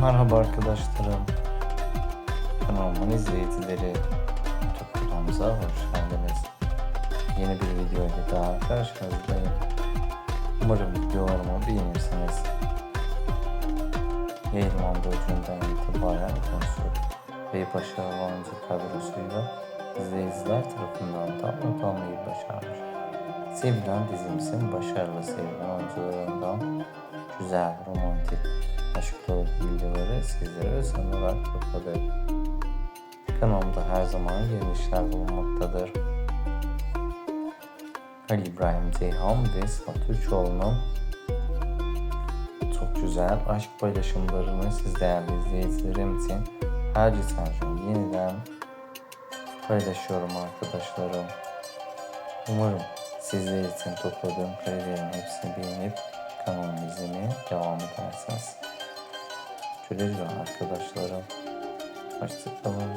Merhaba arkadaşlarım. Kanalımın izleyicileri. YouTube kanalımıza hoş geldiniz. Yeni bir video ile daha karşınızdayım. Umarım videolarımı beğenirsiniz. Yayınlandığı günden itibaren konusu başarılı oyuncu kadrosuyla izleyiciler tarafından da not almayı başarmış. Sevilen dizimizin başarılı sevilen oyuncularından güzel, romantik, aşk dolu videoları sizlere özel olarak topladık. Kanalımda her zaman yeni işler bulunmaktadır. Ali İbrahim Ceyhan ve Sıla Türkoğlu'nun çok güzel aşk paylaşımlarını siz değerli izleyicilerim için her gün yeniden paylaşıyorum arkadaşlarım. Umarım sizler için topladığım karelerin hepsini beğenip izlemeye devam edersiniz. Güle güle arkadaşlarım. Hoşçakalın.